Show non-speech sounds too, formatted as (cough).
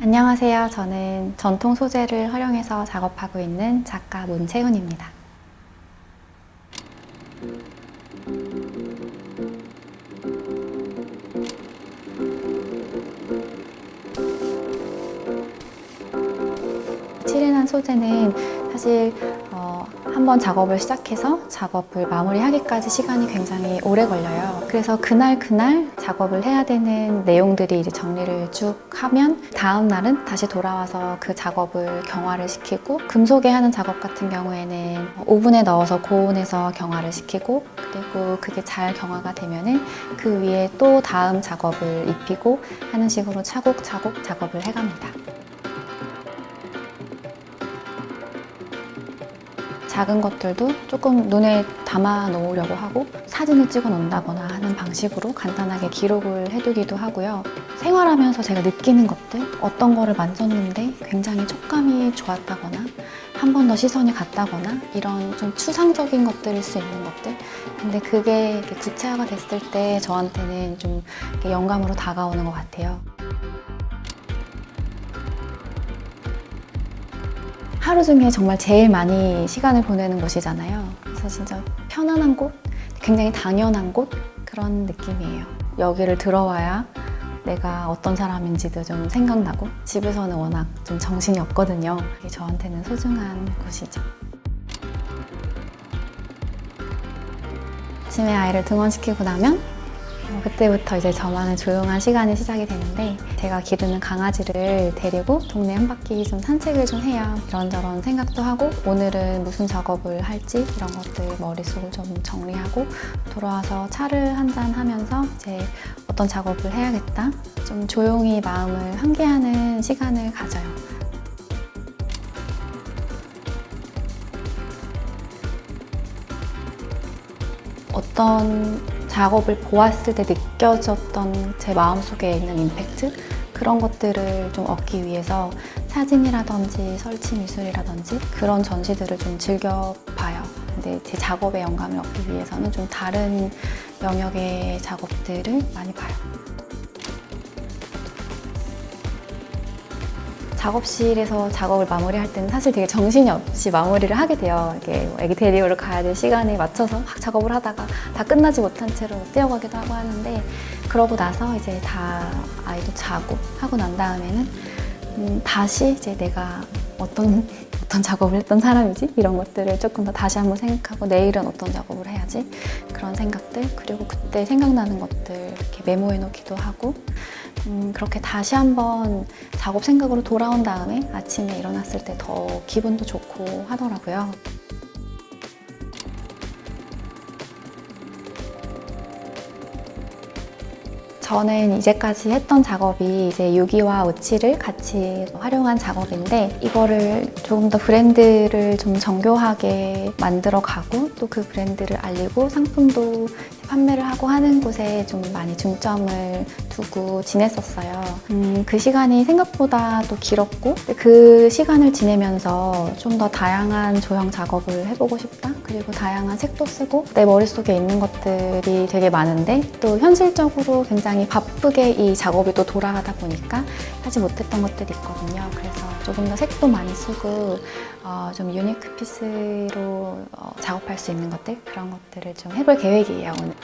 안녕하세요. 저는 전통 소재를 활용해서 작업하고 있는 작가 문채훈입니다. 소재는 사실 어, 한번 작업을 시작해서 작업을 마무리하기까지 시간이 굉장히 오래 걸려요. 그래서 그날 그날 작업을 해야 되는 내용들이 이제 정리를 쭉 하면 다음 날은 다시 돌아와서 그 작업을 경화를 시키고 금속에 하는 작업 같은 경우에는 오븐에 넣어서 고온에서 경화를 시키고 그리고 그게 잘 경화가 되면은 그 위에 또 다음 작업을 입히고 하는 식으로 차곡차곡 작업을 해갑니다. 작은 것들도 조금 눈에 담아 놓으려고 하고 사진을 찍어 놓는다거나 하는 방식으로 간단하게 기록을 해두기도 하고요. 생활하면서 제가 느끼는 것들, 어떤 거를 만졌는데 굉장히 촉감이 좋았다거나 한 번 더 시선이 갔다거나 이런 좀 추상적인 것들일 수 있는 것들. 근데 그게 구체화가 됐을 때 저한테는 좀 영감으로 다가오는 것 같아요. 하루 중에 정말 제일 많이 시간을 보내는 곳이잖아요. 그래서 진짜 편안한 곳, 굉장히 당연한 곳 그런 느낌이에요. 여기를 들어와야 내가 어떤 사람인지도 좀 생각나고 집에서는 워낙 좀 정신이 없거든요. 이게 저한테는 소중한 곳이죠. 아침에 아이를 등원시키고 나면 어, 그때부터 이제 저만의 조용한 시간이 시작이 되는데 제가 기르는 강아지를 데리고 동네 한 바퀴 좀 산책을 좀 해야 이런저런 생각도 하고 오늘은 무슨 작업을 할지 이런 것들 머릿속을 좀 정리하고 돌아와서 차를 한잔 하면서 이제 어떤 작업을 해야겠다 좀 조용히 마음을 환기하는 시간을 가져요. 어떤 작업을 보았을 때 느껴졌던 제 마음속에 있는 임팩트 그런 것들을 좀 얻기 위해서 사진이라든지 설치 미술이라든지 그런 전시들을 좀 즐겨봐요. 근데 제 작업의 영감을 얻기 위해서는 좀 다른 영역의 작업들을 많이 봐요. 작업실에서 작업을 마무리할 때는 사실 되게 정신이 없이 마무리를 하게 돼요. 이게 뭐 애기 데리우러 가야 될 시간에 맞춰서 막 작업을 하다가 다 끝나지 못한 채로 뛰어가기도 하고 하는데 그러고 나서 이제 다 아이도 자고 하고 난 다음에는 음, 다시 이제 내가 어떤 (laughs) 어떤 작업을 했던 사람이지? 이런 것들을 조금 더 다시 한번 생각하고 내일은 어떤 작업을 해야지? 그런 생각들. 그리고 그때 생각나는 것들 이렇게 메모해 놓기도 하고 음, 그렇게 다시 한번 작업 생각으로 돌아온 다음에 아침에 일어났을 때 더 기분도 좋고 하더라고요. 저는 이제까지 했던 작업이 이제 유기와 우치를 같이 활용한 작업인데 이거를 조금 더 브랜드를 좀 정교하게 만들어 가고 또 그 브랜드를 알리고 상품도 판매를 하고 하는 곳에 좀 많이 중점을 두고 지냈었어요. 음, 그 시간이 생각보다 또 길었고 그 시간을 지내면서 좀 더 다양한 조형 작업을 해보고 싶다. 그리고 다양한 책도 쓰고 내 머릿속에 있는 것들이 되게 많은데 또 현실적으로 굉장히 바쁘게 이 작업이 또 돌아가다 보니까 하지 못했던 것들이 있거든요. 그래서 조금 더 색도 많이 쓰고 어, 좀 유니크 피스로 어, 작업할 수 있는 것들 그런 것들을 좀 해볼 계획이에요 오늘.